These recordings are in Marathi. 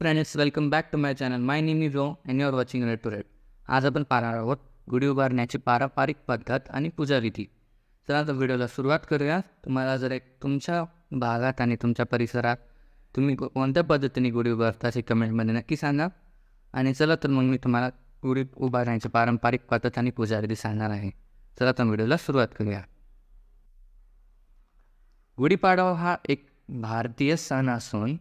Friends welcome back to my channel my name is O and you watching red to red आज आपण पाहणार आहोत गुढी उभारण्याची पारंपरिक पद्धत आणि पूजाविधी तर आता व्हिडिओला सुरुवात करूया. तुम्हाला जर एक तुमच्या भागात आणि तुमच्या परिसरात तुम्ही कोणत्या पद्धतीने गुढी उभारता असे कमेंटमध्ये नक्की सांगा. आणि चला तर मग मी तुम्हाला गुढी उभारण्याची पारंपरिक पद्धत आणि पूजाविधी सांगणार आहे. चला तर व्हिडिओला सुरुवात करूया. गुढीपाडवा हा एक भारतीय सण असून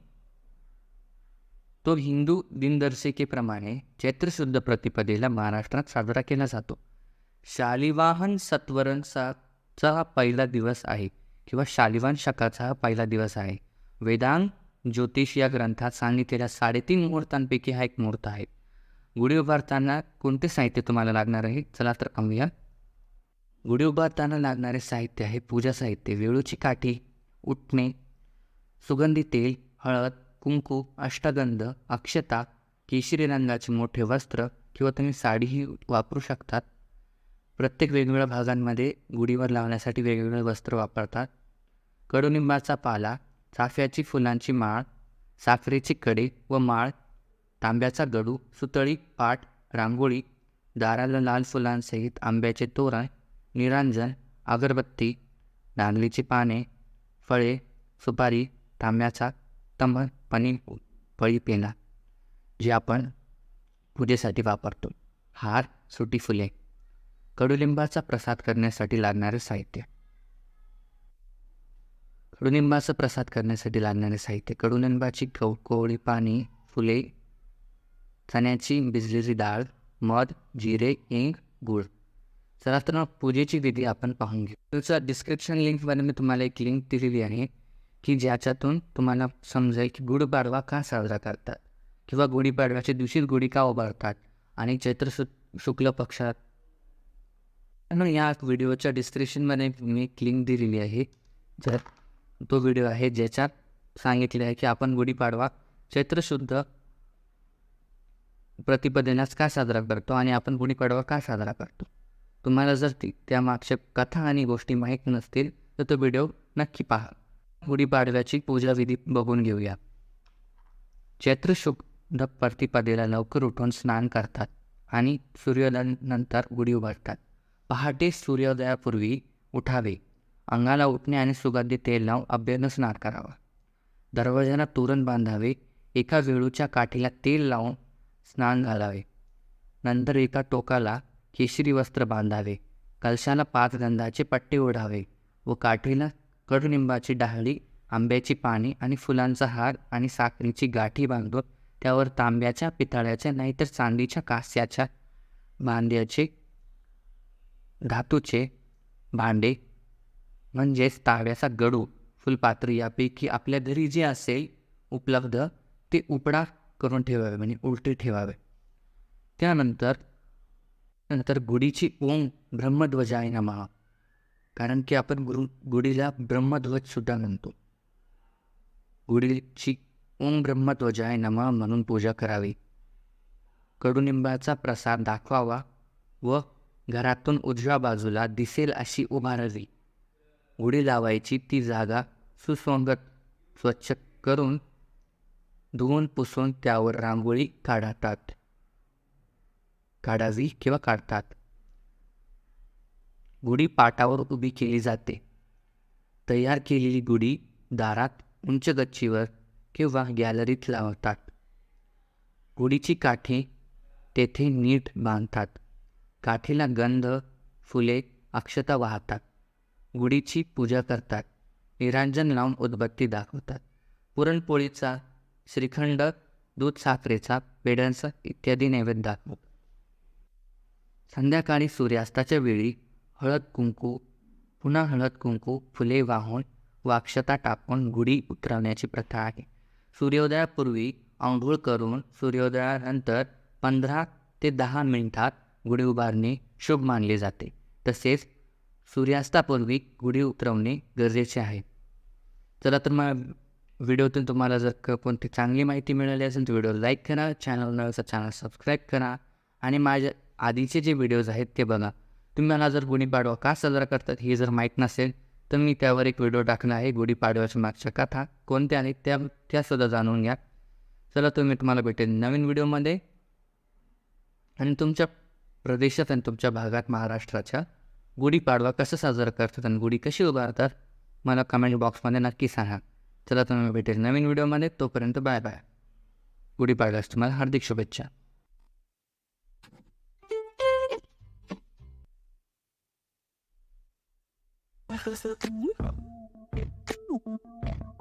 तो हिंदू दिनदर्शिकेप्रमाणे चैत्रशुद्ध प्रतिपदेला महाराष्ट्रात साजरा केला जातो. शालिवाहन सत्वरणसाचा हा पहिला दिवस आहे किंवा शालिवाहन शकाचा हा पहिला दिवस आहे. वेदांग ज्योतिष या ग्रंथात सांगितलेल्या साडेतीन मुहूर्तांपैकी हा एक मुहूर्त आहे. गुढी उभारताना कोणते साहित्य तुम्हाला लागणार आहे? चला तर पाहूया. गुढी उभारताना लागणारे साहित्य आहे पूजा साहित्य वेळूची काठी उठणे सुगंधी तेल हळद कुंकू अष्टगंध अक्षता केशरी रंगाचे मोठे वस्त्र किंवा तुम्ही साडीही वापरू शकतात. प्रत्येक वेगवेगळ्या भागांमध्ये गुढीवर लावण्यासाठी वेगवेगळे वस्त्र वापरतात. कडुनिंबाचा पाला चाफ्याची फुलांची माळ साखरेची कडे व माळ तांब्याचा गडू सुतळी पाट रांगोळी दाराला लाल फुलांसहित आंब्याचे तोरण निरांजन अगरबत्ती नांगलीची पाने फळे सुपारी तांब्याचा तंब पनी फळी पेना जे आपण पूजेसाठी वापरतो. हार सुटी फुले कडुलिंबाचा प्रसाद करण्यासाठी लागणारे साहित्य. कडुलिंबाचा प्रसाद करण्यासाठी लागणारे साहित्य. कडुलिंबाची कव कोवळी पाणी फुले चण्याची भिजलेली डाळ मध जिरे इंग गूळ. चला तर मग पूजेची विधी आपण पाहून घेऊ. तुमचं डिस्क्रिप्शन लिंकमध्ये मी तुम्हाला एक लिंक दिलेली आहे. की ज्याच्यातून तुम्हाला समजेल की गुढीपाडवा का साजरा करतात किंवा गुढीपाडव्याच्या दिवशीच गुढी का उभारतात आणि चैत्र शु शुक्ल पक्षात. म्हणून या व्हिडिओच्या डिस्क्रिप्शनमध्ये मी एक लिंक दिलेली आहे. जर तो व्हिडिओ आहे ज्याच्यात सांगितले आहे की आपण गुढीपाडवा चैत्र शुद्ध का साजरा करतो आणि आपण गुढीपाडवा का साजरा करतो. तुम्हाला जर ती त्यामागच्या कथा आणि गोष्टी माहीत नसतील तर तो व्हिडिओ नक्की पहा. गुढीपाडव्याची पूजाविधी बघून घेऊया. चैत्र शुद्ध प्रतिपदेला लवकर उठून स्नान करतात आणि सूर्योदयानंतर गुढी उभारतात. पहाटे सूर्योदयापूर्वी उठावे. अंगाला उठणे आणि सुगंधी तेल लावून अभ्यंग स्नान करावा. दरवाजाला तोरण बांधावे. एका वेळूच्या काठीला तेल लावून स्नान घालावे. नंतर एका टोकाला केशरी वस्त्र बांधावे. कलशाला पाच गंधाचे पट्टे ओढावे व काठीला कडुनिंबाची डाळी आंब्याची पाने आणि फुलांचा हार आणि साखरेची गाठी बांधून त्यावर तांब्याच्या पितळ्याच्या नाहीतर चांदीच्या कास्याच्या भांड्याचे धातूचे भांडे म्हणजेच ताव्याचा गडू फुलपात्री यापैकी आपल्या घरी जे असेल उपलब्ध ते उपडा करून ठेवावे म्हणजे उलटे ठेवावे. त्यानंतर नंतर गुढीची ओम ब्रह्मध्वजाय नमा. कारण की आपण गुरु गुढीला ब्रह्मध्वजसुद्धा म्हणतो. गुढीची ओम ब्रह्मध्वजाय नमा म्हणून पूजा करावी. कडुनिंबाचा प्रसाद दाखवावा व घरातून उजव्या बाजूला दिसेल अशी उभारावी गुढी लावायची ती जागा सुसंगत स्वच्छ करून धुवून पुसून त्यावर रांगोळी काढतात काढावी किंवा काढतात. गुढी पाटावर उभी केली जाते. तयार केलेली गुढी दारात उंच गच्चीवर किंवा गॅलरीत लावतात. गुढीची काठी तेथे नीट बांधतात. काठीला गंध फुले अक्षता वाहतात. गुढीची पूजा करतात. निरांजन लावून उदबत्ती दाखवतात. पुरणपोळीचा श्रीखंड दूध साखरेचा पेड्यांचा इत्यादी नैवेद्य दाखवतात. संध्याकाळी सूर्यास्ताच्या वेळी हळद कुंकू पुन्हा हळद कुंकू फुले वाहून व अक्षता टाकून गुढी उतरवण्याची प्रथा आहे. सूर्योदयापूर्वी आंघोळ करून सूर्योदयानंतर पंधरा ते दहा मिनिटात गुढी उभारणे शुभ मानले जाते. तसेच सूर्यास्तापूर्वी गुढी उतरवणे गरजेचे आहे. चला तर मग व्हिडिओतून तुम्हाला जर कोणती चांगली माहिती मिळाली असेल तर व्हिडिओ लाईक करा चॅनल नव्हतं चॅनल सबस्क्राईब करा आणि माझ्या आधीचे जे व्हिडिओज आहेत ते बघा. तुम्हाला जर गुढीपाडवा का साजरा करतात हे जर माहीत नसेल तर मी त्यावर एक व्हिडिओ टाकला आहे गुढीपाडव्याच्या मागच्या कथा. कोणत्या आहेत त्या त्यासुद्धा जाणून घ्या. चला तुम्ही तुम्हाला भेटेल नवीन व्हिडिओमध्ये. आणि तुमच्या प्रदेशात आणि तुमच्या भागात महाराष्ट्राच्या गुढीपाडवा कसं साजरा करतात आणि गुढी कशी उभारतात मला कमेंट बॉक्समध्ये नक्की सांगा. चला तुम्ही भेटेल नवीन व्हिडिओमध्ये. तोपर्यंत बाय बाय. गुढीपाडव्यास तुम्हाला हार्दिक शुभेच्छा. i'm so Yeah.